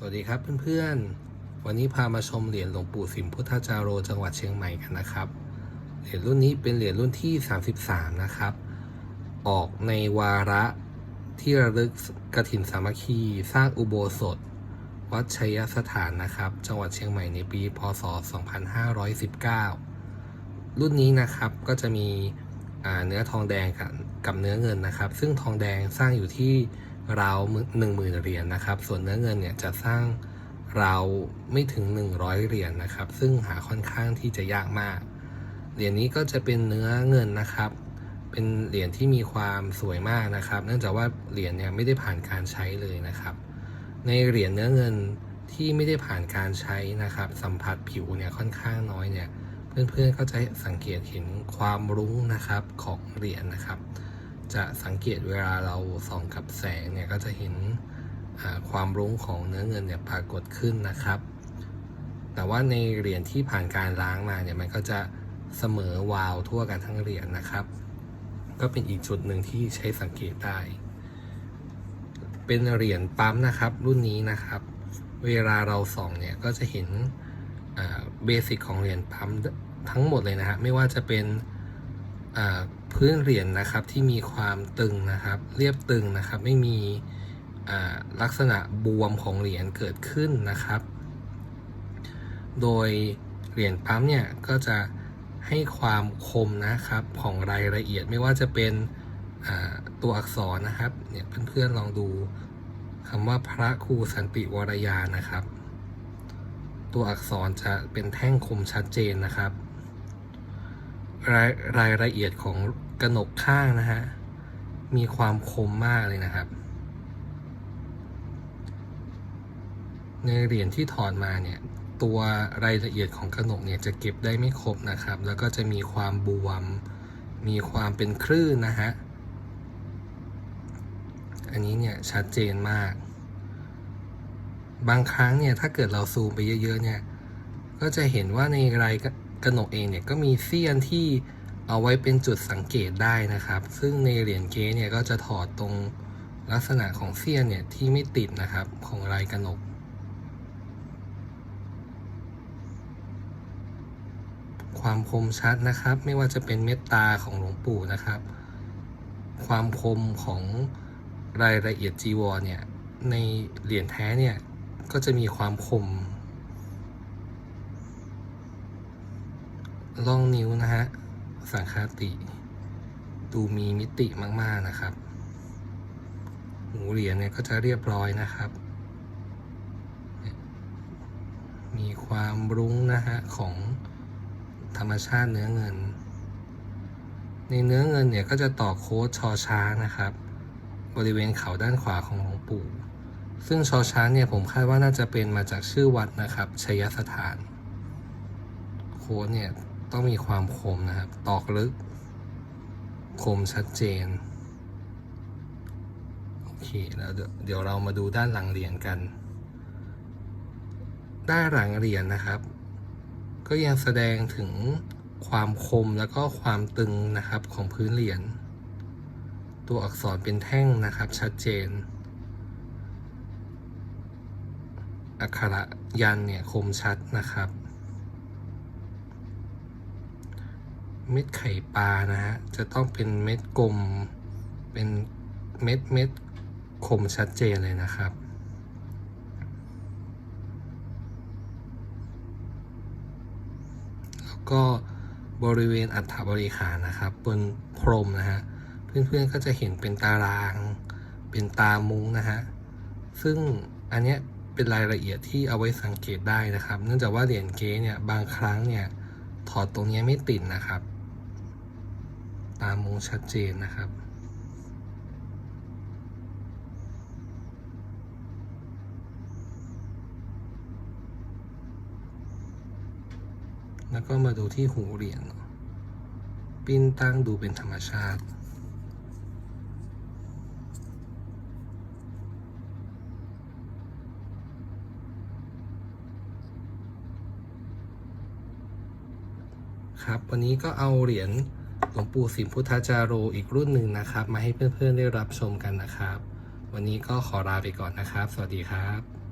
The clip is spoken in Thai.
สวัสดีครับเพื่อนๆ วันนี้พามาชมเหรียญหลวงปู่สิมพุทธจาโรจังหวัดเชียงใหม่กันนะครับ เหรียญรุ่นนี้เป็นเหรียญรุ่นที่ 33 นะครับ ออกในวาระที่ระลึกกฐินสามัคคีสร้างอุโบสถ วัดชัยสถานนะครับ จังหวัดเชียงใหม่ในปี พศ 2519 รุ่นนี้นะครับก็จะมีเนื้อทองแดงกับเนื้อเงินนะครับ ซึ่งทองแดงสร้างอยู่ที่ ราวหนึ่งหมื่นเหรียญนะครับ ส่วนเนื้อเงินเนี่ยจะสร้างราวไม่ถึง 100 เหรียญนะครับ ซึ่งหาค่อนข้างที่จะยากมาก เหรียญนี้ก็จะเป็นเนื้อเงินนะครับ เป็นเหรียญที่มีความสวยมากนะครับ เนื่องจากว่าเหรียญเนี่ยไม่ได้ผ่านการใช้เลยนะครับ ในเหรียญเนื้อเงินที่ไม่ได้ผ่านการใช้นะครับ สัมผัสผิวเนี่ยค่อนข้างน้อยเนี่ย เพื่อนๆก็จะสังเกตเห็นความรุ้งนะครับของเหรียญนะครับ จะสังเกตเวลาเราส่องกับแสง ก็จะเห็นความรุ้งของเนื้อเงินเนี่ยปรากฏขึ้นนะครับ แต่ว่าในเหรียญที่ผ่านการล้างมาเนี่ยมันก็จะเสมอวาวทั่วกันทั้งเหรียญนะครับ ก็เป็นอีกจุดหนึ่งที่ใช้สังเกตได้ เป็นเหรียญปั๊มนะครับ รุ่นนี้นะครับ เวลาเราส่องเนี่ยก็จะเห็นเบสิกของเหรียญปั๊มทั้งหมดเลยนะฮะไม่ว่าจะเป็น พื้นเหรียญนะครับที่มีความตึงนะครับ เรียบตึงนะครับ ไม่มีลักษณะบวมของเหรียญเกิดขึ้นนะครับ โดยเหรียญปั๊มเนี่ยก็จะให้ความคมนะครับของรายละเอียดไม่ว่าจะเป็นตัวอักษรนะครับเนี่ยเพื่อนๆลองดูคำว่าพระครูสันติวรยานะครับ ตัวอักษรจะเป็นแท่งคมชัดเจนนะครับ รายรายละเอียดของกระหนกข้างนะฮะ มีความคมมากเลยนะครับ ในเหรียญที่ถอดมาเนี่ย ตัวรายละเอียดของกระหนกเนี่ยจะเก็บได้ไม่ครบนะครับ แล้วก็จะมีความบวม มีความเป็นคลื่นนะฮะ อันนี้เนี่ยชัดเจนมาก บางครั้งเนี่ยถ้าเกิดเราซูมไปเยอะๆเนี่ย ก็จะเห็นว่าในราย กระหนกเองเนี่ยก็มีเสี้ยนที่เอาไว้เป็นจุดสังเกตได้นะครับ ซึ่งในเหรียญเก๊เนี่ยก็จะถอดตรงลักษณะของเสี้ยนเนี่ยที่ไม่ติดนะครับของลายกระหนก ความคมชัดนะครับ ไม่ว่าจะเป็นเม็ดตาของหลวงปู่นะครับ ความคมของรายละเอียดจีวรเนี่ยในเหรียญแท้เนี่ยก็จะมีความคม ล่องนิ้วนะฮะ สังคาติ ดูมีมิติมากๆนะครับ หูเหรียญเนี่ยก็จะเรียบร้อยนะครับ มีความรุ้งนะฮะ ของธรรมชาติเนื้อเงิน ในเนื้อเงินเนี่ยก็จะต่อโค้ดชอช้างนะครับ บริเวณเขาด้านขวาของหลวงปู่ ซึ่งชอช้างเนี่ยผมคาดว่าน่าจะเป็นมาจากชื่อวัดนะครับ ชยสถาน โค้ดเนี่ย ต้องมีความคมนะครับ ตอกลึก คมชัดเจน โอเค แล้วเดี๋ยวเรามาดูด้านหลังเหรียญกัน ด้านหลังเหรียญนะครับ ก็ยังแสดงถึงความคมแล้วก็ความตึงนะครับของพื้นเหรียญ ตัวอักษรเป็นแท่งนะครับชัดเจน อักขระยันเนี่ยคมชัดนะครับ เม็ดไข่ปลานะฮะ จะต้องเป็นเม็ดกลม เป็นเม็ดเม็ดคมชัดเจนเลยนะครับ แล้วก็บริเวณอัฐบริขารนะครับ บนพรมนะฮะ เพื่อนๆก็จะเห็นเป็นตาราง เป็นตามุ้งนะฮะ ซึ่งอันเนี้ยเป็นรายละเอียดที่เอาไว้สังเกตได้นะครับ เนื่องจากว่าเหรียญเก๊เนี่ยบางครั้งเนี่ยถอดตรงนี้ไม่ติดนะครับ ตามุ้งชัดเจนนะครับ แล้วก็มาดูที่หูเหรียญปิ้นตั้งดูเป็นธรรมชาติครับ วันนี้ก็เอาเหรียญ ลวงปู่สิมพุทธจาโรอีกรุ่นหนึ่งนะครับ มาให้เพื่อนๆได้รับชมกันนะครับ วันนี้ก็ขอลาไปก่อนนะครับ สวัสดีครับ